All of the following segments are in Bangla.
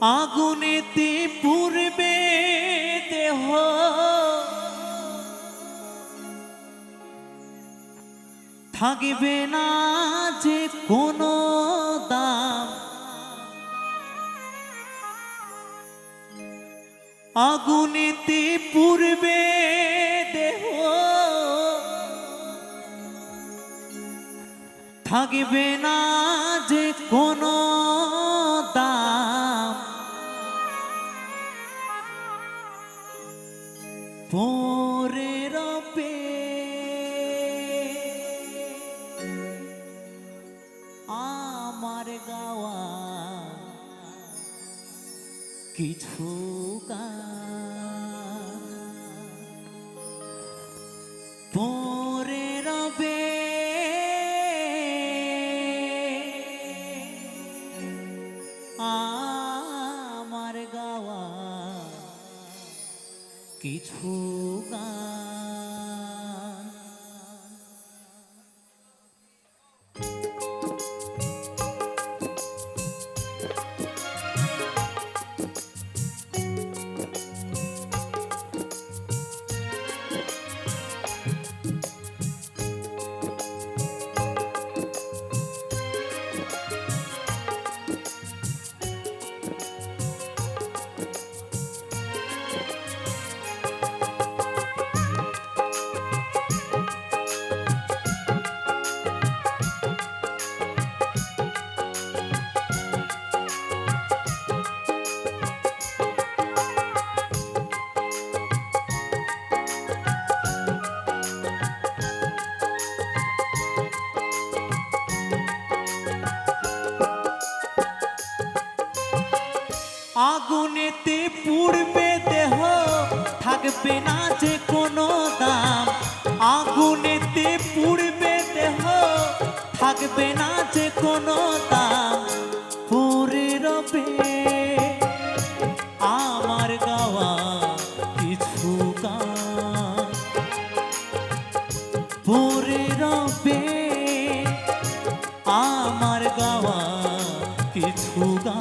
আগুনেতে পূর্বে দেহ। থাকবে না যে কোনো দাম। আগুনেতে পূর্বে দেহ। থাকবে না যে কোনো কিছু গান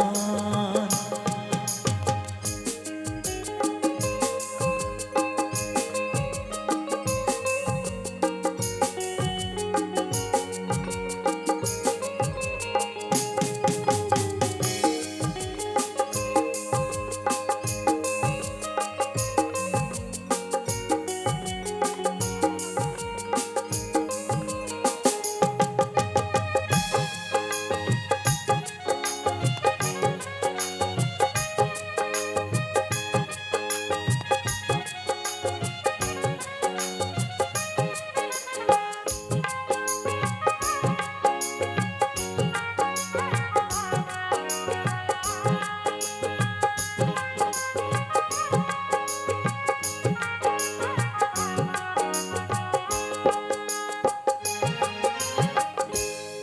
কিছু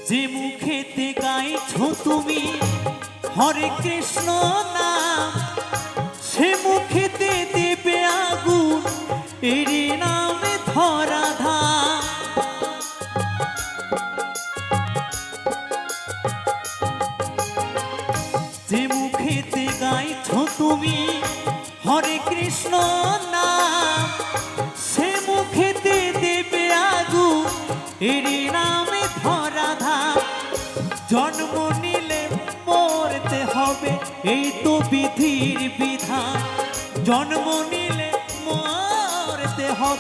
যে মুখেতে গাইছো তুমি, হরে কৃষ্ণ নাম, সে মুখেতে দেবে আগুন এরই নামে ধরা ধাম। যে মুখেতে গাইছো তুমি, হরে কৃষ্ণ নাম, সে মুখেতে দেবে আগু এরই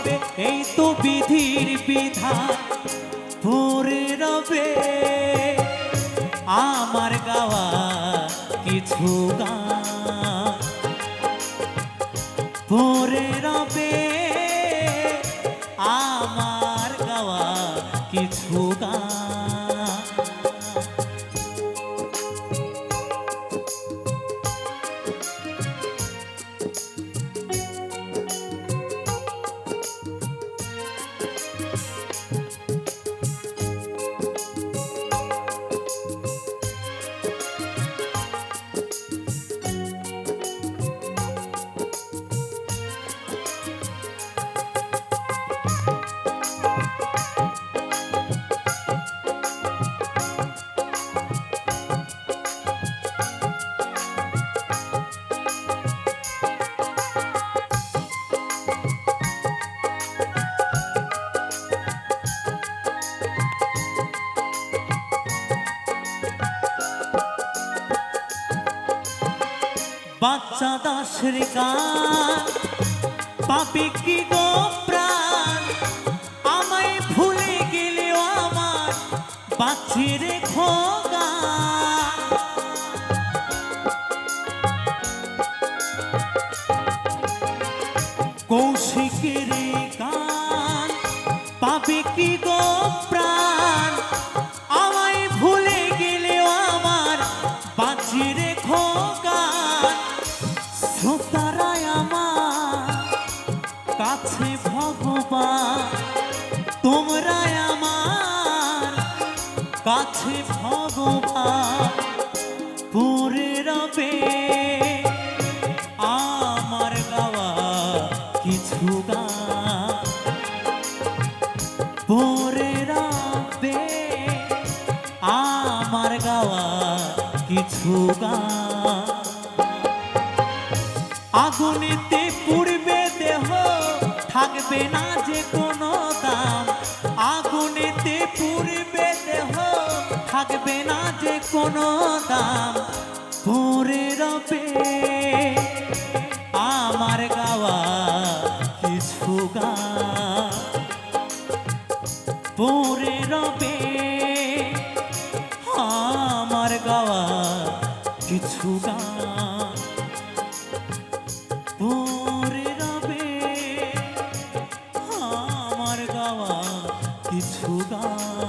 হবে এই তো বিধির বিধান। ভরে রবে আমার গাওয়া কিছু গান। বাচ্চা দাসের গান পাবে কি গো প্রাণ? আমায় ভুলে গেলেও আমার বাঁচিয়ে রেখো। কাছে ভগবান পরে রবে। আমার গাওয়া কিছু গান পরে রবে। আমার গাওয়া কিছু গান আগুনেতে পুড়বে দেহ, থাকবে না যে থাকবে না যে কোনো দাম। ভোরে রবে আমার গাওয়া কিছু গান। ভোরে রবে আমার গাওয়া কিছু গান। ভোরে রবে আমার গাওয়া কিছু গান।